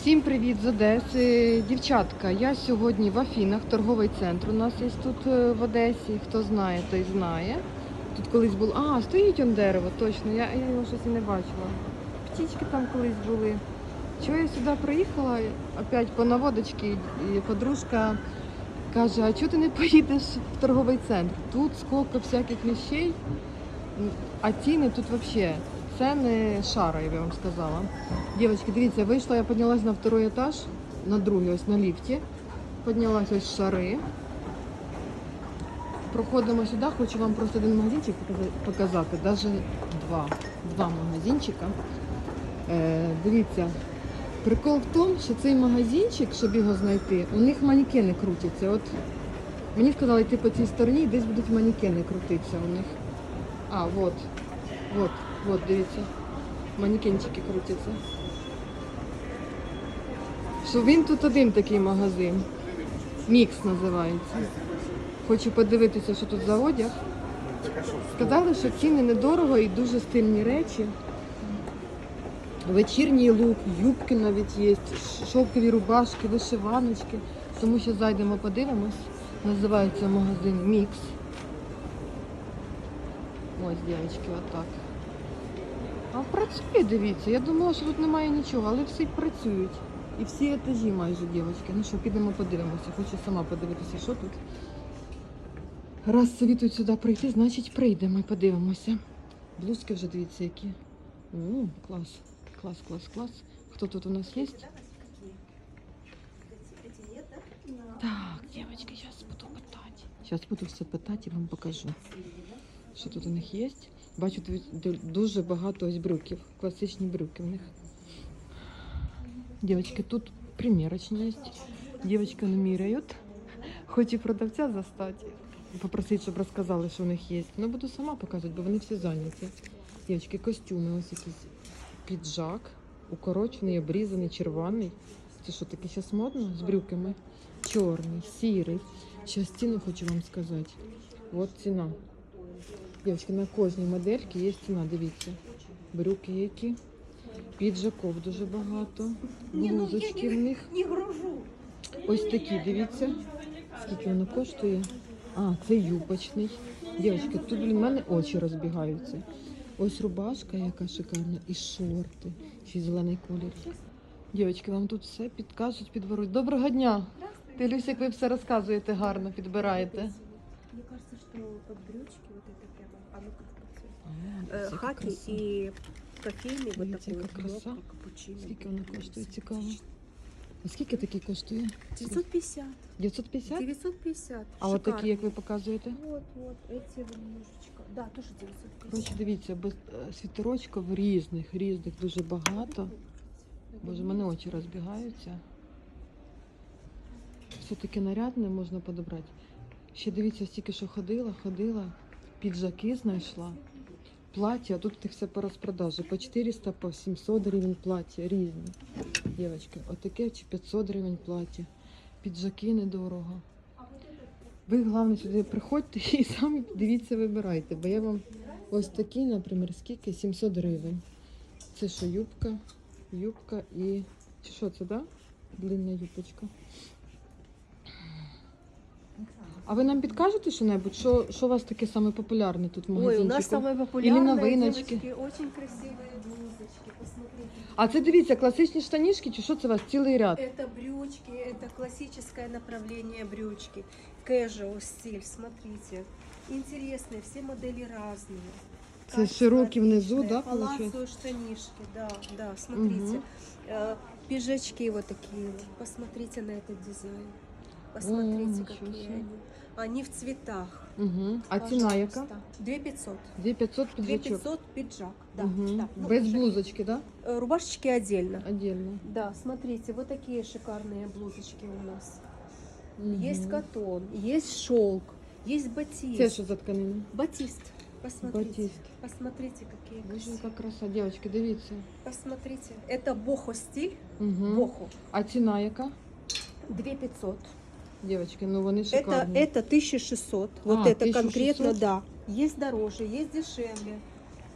Всім привіт з Одеси. Дівчатка, я сьогодні в Афінах, торговий центр. У нас є тут е, в Одесі. Хто знає, той знає. Тут колись було. А, стоїть он дерево, точно. Я, його щось і не бачила. Птічки там колись були. Чого я сюди приїхала? Опять по наводочці, подружка каже, а чого ти не поїдеш в торговий центр? Тут скільки всяких вещей, а ціни тут взагалі. Це не шара, я би вам сказала. Дівчатки, дивіться, вийшла, я піднялась на второй етаж, на другий, ось на ліфті. Піднялась ось шари. Проходимо сюди, хочу вам просто один магазинчик показати, навіть два. Два магазинчика. Е, дивіться, прикол в тому, що цей магазинчик, щоб його знайти, у них манекени крутяться. От мені сказали йти по цій стороні, і десь будуть манекени крутитися у них. А, от. От, от, дивіться. Манекенчики крутяться. Що він тут один такий магазин. Мікс називається. Хочу подивитися, що тут за одяг. Сказали, що ціни недорого і дуже стильні речі. Вечірній лук, юбки навіть є, шовкові рубашки, вишиваночки. Тому що зайдемо, подивимось. Називається магазин Мікс. Ось, дівчатки, отак. А працює, дивіться. Я думала, що тут немає нічого, але всі працюють. І всі етажі майже, дівчатки. Ну що, підемо подивимося. Хочу сама подивитися, що тут. Раз совітують сюди прийти, значить прийдемо і подивимося. Блузки вже дивіться, які. О, клас. Клас, клас, клас. Хто тут у нас є? Так, девочки, сейчас буду питати. Зараз буду все питати і вам покажу. Що тут у них є? Бачу дуже багато ось брюків. Класичні брюки в них. Девочки, тут примірочні є. Дівчатка наміряють. Хочу продавця застати. Попросити, щоб розказали, що у них є. Ну, буду сама показувати, бо вони всі зайняті. Дівчатки, костюми, ось якийсь піджак, укорочений, обрізаний, червоний. Це що, таке зараз модно? З брюками. Чорний, сірий. Зараз ціну хочу вам сказати. От ціна. Дівчатки, на кожній модельці є ціна, дивіться. Брюки які. Піджаков дуже багато. Блузочки в них. Ось такі, дивіться. Скільки воно коштує? А, це юбочний. Дівчатки, тут в мене очі розбігаються. Ось рубашка, яка шикарна, і шорти. Ще зелений колір. Дівчатки, вам тут все підкажуть, підберуть. Доброго дня! Ти, Люся, як ви все розказуєте гарно, підбираєте. Мне кажется, что под брючки вот это прямо, оно как працює. А, Э, дивіться, яка хаки краса. и кофейный вот Видите, такой какая краса. кнопка, капучино. Скільки воно коштує, цікаво. А скільки такий коштує? 950. 950? 950. А от такі, Шикарно. як ви показуєте? Вот, вот, эти немножечко. Да, тоже 950. Коротше, дивіться, без е, світорочків різних, різних дуже багато. Боже, в мене очі розбігаються. Все таке нарядне можна подобрати. Ще дивіться, стільки що ходила, ходила, піджаки знайшла, плаття, а тут їх все по розпродажі. По 400, по 700 гривень плаття різні. Дівчатки, отаке чи 500 гривень плаття. Піджаки недорого. Ви, головне, сюди приходьте і самі дивіться, вибирайте. Бо я вам ось такий, наприклад, скільки? 700 гривень. Це що, юбка, юбка і. Чи що це, да? Длинна юбочка. А ви нам підкажете що-небудь, що, що у вас таке саме популярне тут в Ой, у магазинчику? нас самые Или популярные новиночки. девочки, очень красивые блузочки, посмотрите. А це дивіться, класичні штанішки, чи що це у вас цілий ряд? Это брючки, это классическое направление брючки. Casual стиль, смотрите. Интересные, все модели разные. Це Качество широкі внизу, отличное, да, получается? Палацо штанишки, да, да, смотрите. Мгм. Э, Пиджачки вот такие вот. Посмотрите на этот дизайн. Посмотрите, ничего какие себе. они. Они в цветах. Угу. А ціна яка? 2500. 2500 піджачок. 2500 пиджак. Да, Угу. да. Ну, Без уже- блузочки, да? Э, Рубашечки отдельно. Отдельно. Да, смотрите, вот такие шикарные блузочки у нас. Мгм. Есть катон, есть шелк, есть батист. Це що за тканина? Батист. Посмотрите. Батист. Посмотрите, какие Боже, красивые. яка краса, дівчатки, дивіться. Посмотрите. Это бохо стиль. Угу. Бохо. А ціна яка? 2500. Дівчатки, ну вони Это, шикарні. это 1600. Вот А, это 1600? конкретно, да. Есть дороже, есть дешевле.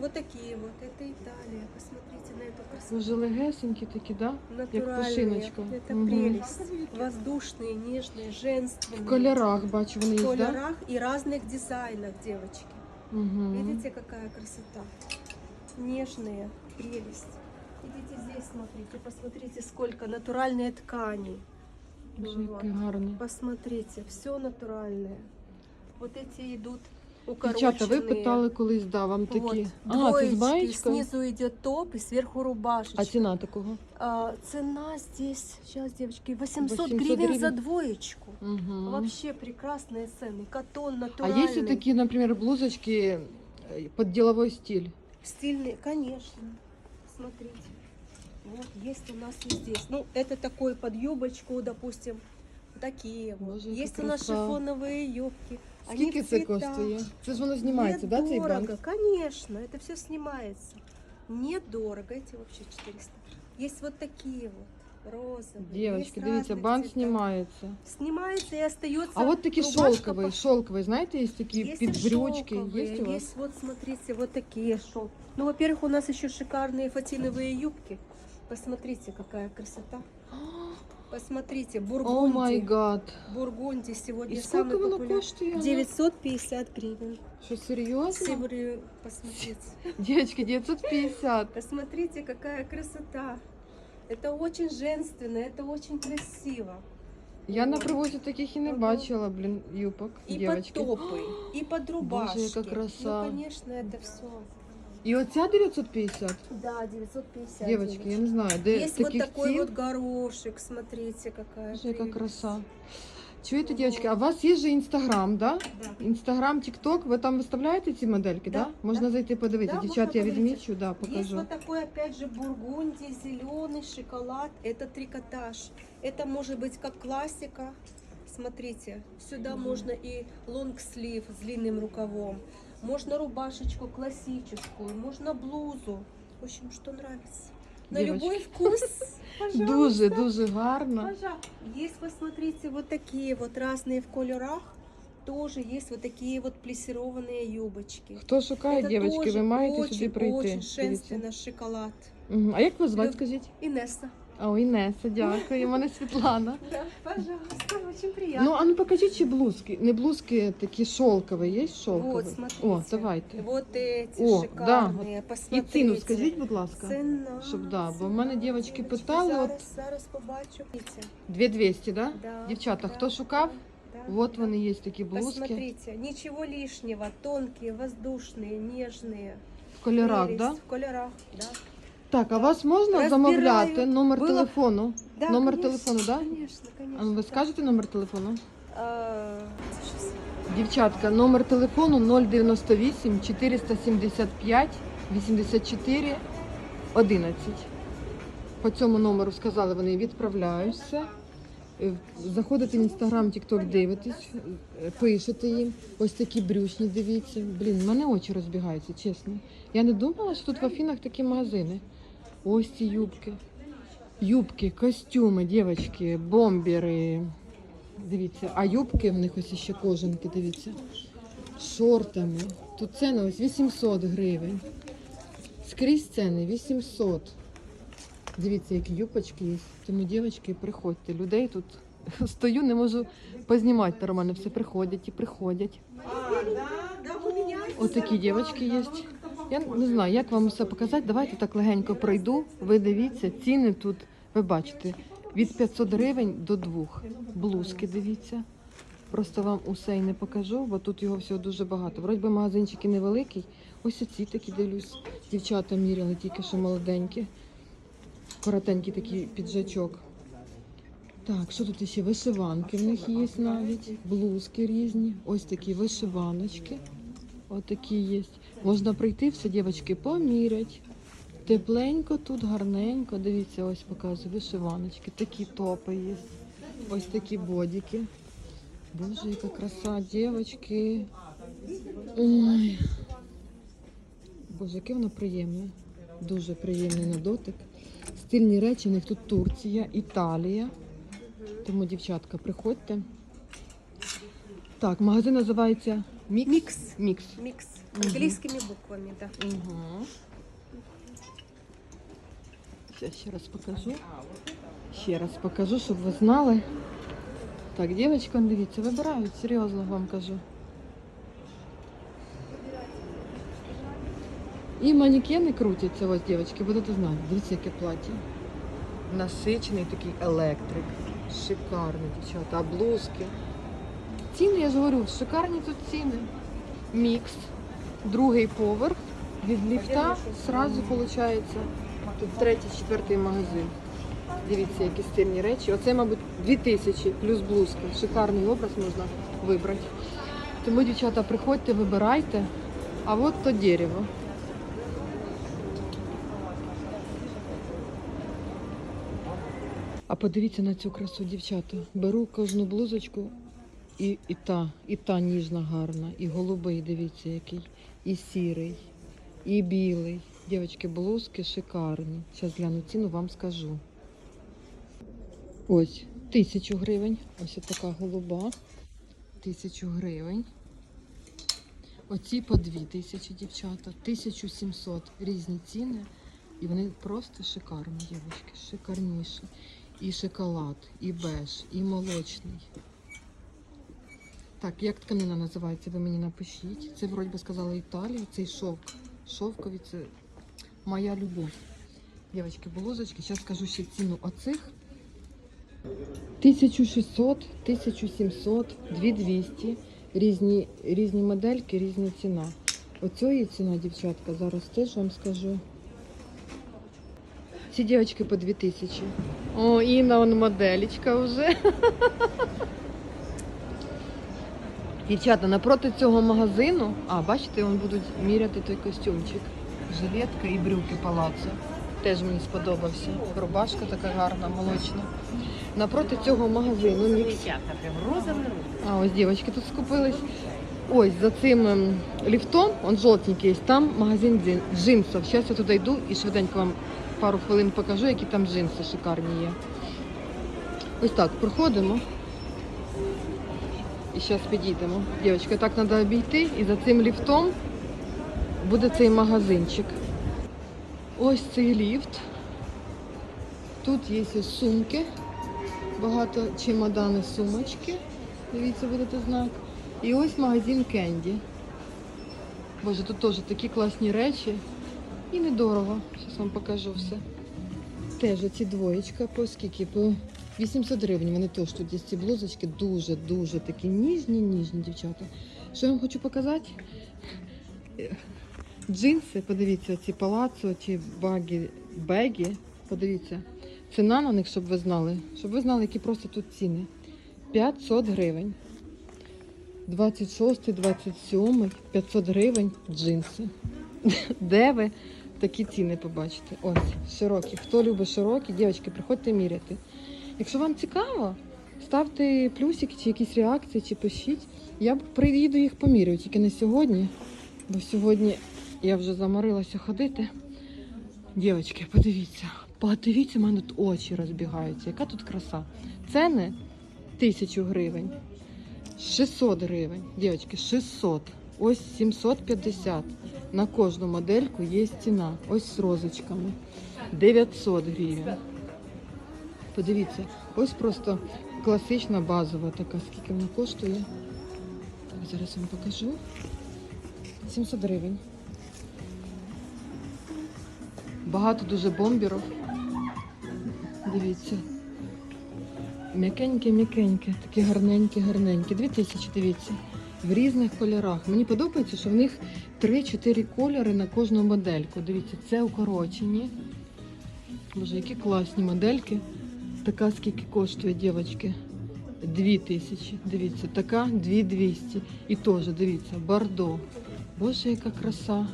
Вот такие вот. Это Италия. Посмотрите на эту красоту. Дуже легесенькі такі, да? Натуральные. пушиночка. Это Мгм. прелесть. Воздушные, нежные, женственные. В кольорах бачу, вони В є, да? колерах и разных дизайнах, девочки. Угу. Видите, какая красота? Нежная прелесть. Идите здесь, смотрите, посмотрите, сколько натуральные ткани. Боже, Вот. який гарний. Посмотрите, все натуральное. Вот эти идут Дівчата, ви укороченные. питали колись, да, вам такі. Вот, а, це двоечки, з маєчка? снизу идет топ и сверху рубашечка. А ціна такого? А, цена здесь, сейчас, девочки, 800, 800 гривен, гривен. за двоечку. Угу. Вообще прекрасные цены. Катон А натуральный. є такі, наприклад, блузочки е, під діловий стиль? Стильные, конечно. Смотрите. Вот, есть у нас и здесь. Ну, это такой под юбочку, допустим, такие вот. Боже, яка есть у нас краса. шифоновые юбки. Они Скільки в це цветах. коштує? Це ж воно знімається, да, цей Недорого, банк? конечно, это все снимается. Недорого, эти вообще 400. Есть вот такие вот, розовые. Дівчатки, есть дивіться, разных бант цветов. знімається. Снимается и остается. А от такі рубашка шовкові, по- шовкові, знаєте, є такі Есть під и брючки. шелковые, Є у вас? есть вот, смотрите, вот такие шелк. Ну, во-первых, у нас еще шикарные фатиновые юбки. Посмотрите, какая красота. Посмотрите, О бургунди. май гад. бургунди сегодня І самый скільки воно популярный. коштує? 950 гривен. Що, серйозно? Сибирь, посмотрите. Дівчатки, 950. Посмотрите, какая красота. Это очень женственно, это очень красиво. Я на привозі таких і не Ага. бачила, блін, юбок, И дівчатки. под топы, и под рубашки. яка краса. Ну, конечно, это все. І оця 950? Да, 950. Дівчатки, я девочки. не знаю, де Есть вот таких такой цін. вот горошек, смотрите, какая Боже, яка прелесть. краса. Чуєте, дівчатки, а у вас є же інстаграм, да? Да. Інстаграм, Тікток, ви там виставляєте ці модельки, да? Да, Можна да. зайти подивитися. Да, Дівчат, я можна подивитися. відмічу, да, Есть покажу. вот такой, опять же, бургунди, зеленый шоколад. Это трикотаж. Это может быть как классика. Смотрите, сюда можно и лонгслив с длинным рукавом. Можно рубашечку классическую, можно блузу. В общем, что нравится. На Девочки. любой вкус. Пожалуйста. Дуже, дуже гарно. Пожалуйста. Есть, посмотрите, вот такие вот разные в колерах. Тоже есть вот такие вот плессированные юбочки. Хто шукає, Это дівчатки, тоже ви маєте очень, сюди прийти. Очень Дивіться. женственно, шоколад. Мгм. А як вас звати, Люб- скажіть? Инесса. А, Інеса, дякую. У мене Світлана. Да, пожалуйста, очень приятно. Ну, а ну покажіть, чи блузки. Не блузки такі шовкові, є шовкові? вот, смотрите. О, давайте. Вот эти О, шикарные, І посмотрите. ціну скажіть, будь ласка. Цена, Щоб, да, бо в цена, мене дівчатки девочки, питали, Зараз, от- зараз побачу. Дивіться. 2200, да? Да, Дівчата, да, хто шукав? да, Вот да. вони є такі блузки. Посмотрите, ничего лишнего, тонкие, воздушные, нежные. В кольорах, Прелесть. да? В колерах, да. Так, а вас можна Розбираю. замовляти номер Було- телефону? Да, Номер конечно, телефону, да? Конечно, конечно. А ну ви скажете номер телефону? А, щас. Дівчатка, номер телефону 098 475 84 11. По цьому номеру сказали, вони відправляються. Е, Заходите в інстаграм, тікток, дивитесь, е, пишете їм. Ось такі брючні, дивіться. Блін, в мене очі розбігаються, чесно. Я не думала, що тут в Афінах такі магазини. Ось ці юбки. Юбки, костюми, дівчатки, бомбери. Дивіться, а юбки в них ось ще кожанки, дивіться. Шортами. Тут ціна ось 800 гривень. Скрізь ціни 800. Дивіться, які юбочки є. Тому, дівчатки, приходьте. Людей тут стою, не можу познімати нормально. Все приходять і приходять. Отакі дівчатки є. Я не знаю, як вам все показати. Давайте так легенько пройду. Ви дивіться, ціни тут, ви бачите, від 500 гривень до 2. Блузки дивіться. Просто вам усе і не покажу, бо тут його всього дуже багато. Вроді би магазинчик і невеликий. Ось оці такі дивлюсь. Дівчата міряли, тільки що молоденькі. Коротенький такий піджачок. Так, що тут ще? Вишиванки в них є навіть, блузки різні. Ось такі вишиваночки. Ось такі є. Можна прийти все, дівчатки, помірять. Тепленько тут, гарненько. Дивіться, ось показую вишиваночки. Такі топи є. Ось такі бодіки. Боже, яка краса, дівчатки. Ой. Боже, яке воно приємне. Дуже приємний на дотик. Стильні речі, у них тут Турція, Італія. Тому, дівчатка, приходьте. Так, магазин називається Мікс. Мікс. Мікс. Микс. Английскими буквами, да. Угу. Сейчас ще раз покажу. Ще раз покажу, щоб ви знали. Так, дівчатка, дивіться, вибирають, серйозно вам кажу. І манекени крутяться, ось, дівчатки, будете знати. Дивіться, яке плаття. Насичений такий електрик. Шикарний, дівчата. А блузки. Ціни, я ж говорю, шикарні тут ціни. Мікс. Другий поверх. Від ліфта сразу виходить тут третій, четвертий магазин. Дивіться, які стильні речі. Оце, мабуть, 2000 плюс блузка. Шикарний образ можна вибрати. Тому, дівчата, приходьте, вибирайте. А от то дерево. А подивіться на цю красу, дівчата. Беру кожну блузочку і, і та, і та ніжна гарна, і голубий, дивіться, який, і сірий, і білий. Дівчатки, блузки шикарні. Зараз гляну ціну, вам скажу. Ось, тисячу гривень. Ось така голуба. Тисячу гривень. Оці по дві тисячі, дівчата. 1700 різні ціни. І вони просто шикарні, дівчатки, шикарніші. І шоколад, і беж, і молочний. Так, як тканина називається, ви мені напишіть. Це вроді би сказала Італія, цей шовк. Шовкові це моя любов. Дівчатки, блузочки, зараз скажу ще ціну оцих. 1600, 1700, 2200. Різні, різні модельки, різна ціна. Оцієї ціна, дівчатка, зараз теж вам скажу. Ці дівчатки по 2000. О, Інна, он моделечка вже. Дівчата, напроти цього магазину, а бачите, вон будуть міряти той костюмчик. Жилетка і брюки палацо. Теж мені сподобався. Рубашка така гарна, молочна. Напроти цього магазину мікс. А ось дівчатки тут скупились. Ось за цим ем, ліфтом, он жовтенький є, там магазин джин- джинсів. Зараз я туди йду і швиденько вам пару хвилин покажу, які там джинси шикарні є. Ось так, проходимо. І зараз підійдемо. Дівчатка, так треба обійти і за цим ліфтом буде цей магазинчик. Ось цей ліфт. Тут є сумки. Багато чемодани, сумочки. Дивіться, будете знати. І ось магазин Кенді. Боже, тут теж такі класні речі. І недорого. Зараз вам покажу все. Теж оці двоєчка по скільки? По 800 гривень. Вони теж тут є ці блузочки. Дуже-дуже такі ніжні, ніжні дівчата. Що я вам хочу показати? Джинси, подивіться, ці палацо, ці багі, бегі. Подивіться. Ціна на них, щоб ви знали. Щоб ви знали, які просто тут ціни. 500 гривень. 26, 27, 500 гривень джинси. Де ви такі ціни побачите? Ось, широкі. Хто любить широкі, дівчатки, приходьте міряти. Якщо вам цікаво, ставте плюсики чи якісь реакції, чи пишіть. Я приїду їх поміряю, тільки не сьогодні, бо сьогодні я вже заморилася ходити. Дівчатки, подивіться, подивіться, в мене тут очі розбігаються. Яка тут краса? Ціни тисячу гривень. 600 гривень. Дівчатки, 600. Ось 750. На кожну модельку є ціна. Ось з розочками. 900 гривень. Подивіться, ось просто класична базова така. Скільки вона коштує? Зараз вам покажу. 700 гривень. Багато дуже бомбірів. Дивіться. М'якеньке, м'якеньке, такі гарненькі, гарненькі. Дві тисячі, дивіться. В різних кольорах. Мені подобається, що в них 3-4 кольори на кожну модельку. Дивіться, це укорочені. Боже, які класні модельки. Така скільки коштує, дівчатки? Дві тисячі. Дивіться, така 2200. І теж, дивіться, бордо. Боже, яка краса.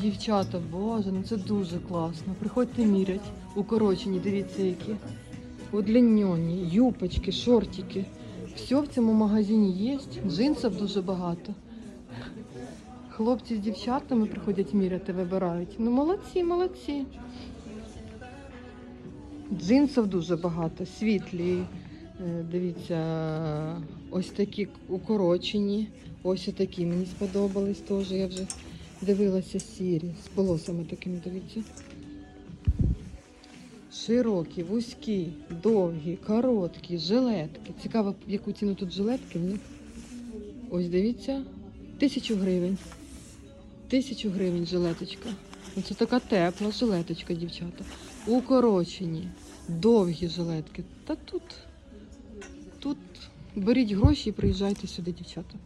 Дівчата, боже, ну це дуже класно. Приходьте мірять. Укорочені, дивіться, які удлінені, юпочки, шортики. Все в цьому магазині є. Джинсів дуже багато. Хлопці з дівчатами приходять міряти, вибирають. Ну молодці, молодці. Джинсів дуже багато, світлі. Е, Дивіться, ось такі укорочені. Ось такі мені сподобались теж. Я вже дивилася сірі з полосами такими, дивіться. Широкі, вузькі, довгі, короткі, жилетки. Цікаво, яку ціну тут жилетки в них. Ось дивіться, тисячу гривень. Тисячу гривень жилеточка. Оце така тепла жилеточка, дівчата. Укорочені, довгі жилетки. Та тут, тут беріть гроші і приїжджайте сюди, дівчата.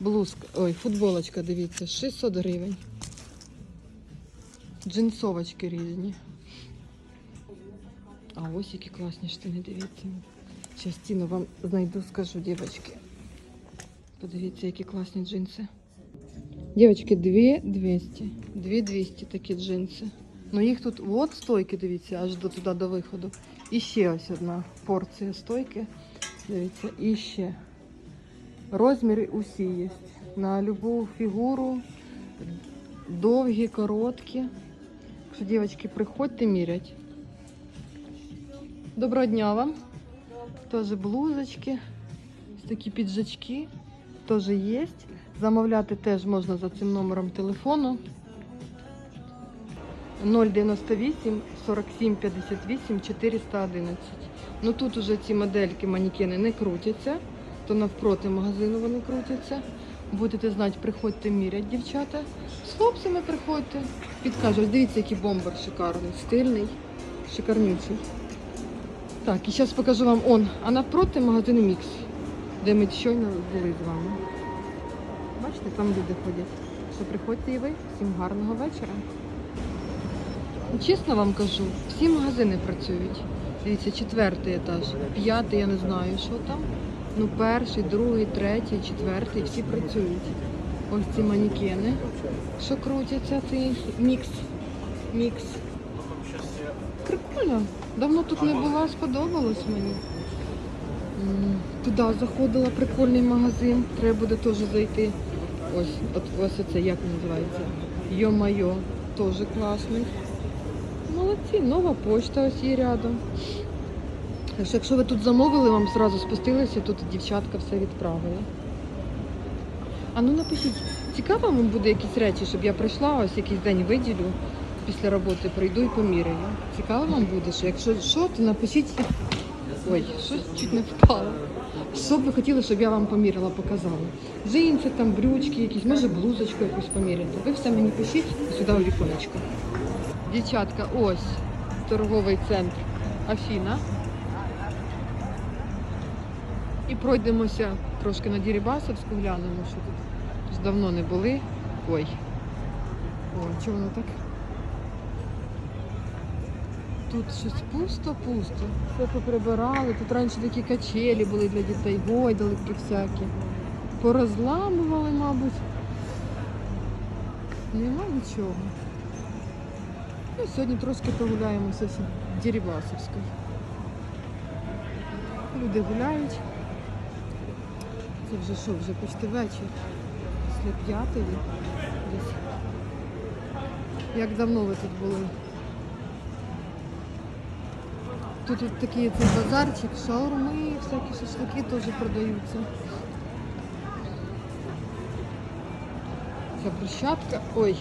Блузка, ой, футболочка, дивіться, 600 гривень. Джинсовочки різні. А ось які класні штани, дивіться. Частину вам знайду, скажу, дівчатки. Подивіться, які класні джинси. Дівчатки, 2200. 2200 такі джинси. Ну їх тут от стойки, дивіться, аж до туди до виходу. І ще ось одна порція стойки. Дивіться, і ще. Розміри усі є. На любу фігуру. Довгі, короткі. Так що, дівчатки, приходьте мірять. Доброго дня вам. Теж блузочки, такі піджачки теж є. Замовляти теж можна за цим номером телефону 098 47 58 411. Ну тут уже ці модельки, манекени не крутяться, то навпроти магазину вони крутяться. Будете знати, приходьте мірять, дівчата. З хлопцями приходьте. Підкажу, дивіться, який бомбер шикарний, стильний, шикарнючий. Так, і зараз покажу вам он, а навпроти магазин Мікс, де ми щойно були з вами. Бачите, там люди ходять. Що приходьте і ви. Всім гарного вечора. Ну, Чесно вам кажу, всі магазини працюють. Дивіться, четвертий етаж, п'ятий, я не знаю, що там. Ну, перший, другий, третій, четвертий, всі працюють. Ось ці манекени, що крутяться, цей мікс. Мікс. Прикольно. Давно тут не була, сподобалось мені. Туди заходила прикольний магазин. Треба буде теж зайти. Ось, от ось оце як називається. Йо-майо, теж класний. Молодці, нова почта ось є рядом. Так що, якщо ви тут замовили, вам зразу спустилися, тут дівчатка все відправила. А ну напишіть, цікаво вам буде якісь речі, щоб я прийшла, ось якийсь день виділю після роботи, прийду і поміряю. Цікаво вам буде, що якщо що, то напишіть. Ой, щось чуть не впало. Що б ви хотіли, щоб я вам поміряла, показала? Джинси, там, брючки якісь, може блузочку якусь поміряти. Ви все мені пишіть сюди у віконечко. Дівчатка, ось торговий центр Афіна. І пройдемося трошки на Дірібасовську, глянемо, що тут давно не були. Ой. О, чого воно так? Тут щось пусто-пусто. Все поприбирали. Тут раніше такі качелі були для дітей, гойдалки всякі. Порозламували, мабуть. Нема нічого. Ну, сьогодні трошки прогуляємося в Дірібасовською. Люди гуляють. Це вже що, вже почти вечір. Після п'ятої десь. Як давно ви тут були? Тут от такий цей базарчик, шаурми, всякі шашлики теж продаються. Ця брусчатка. Ой,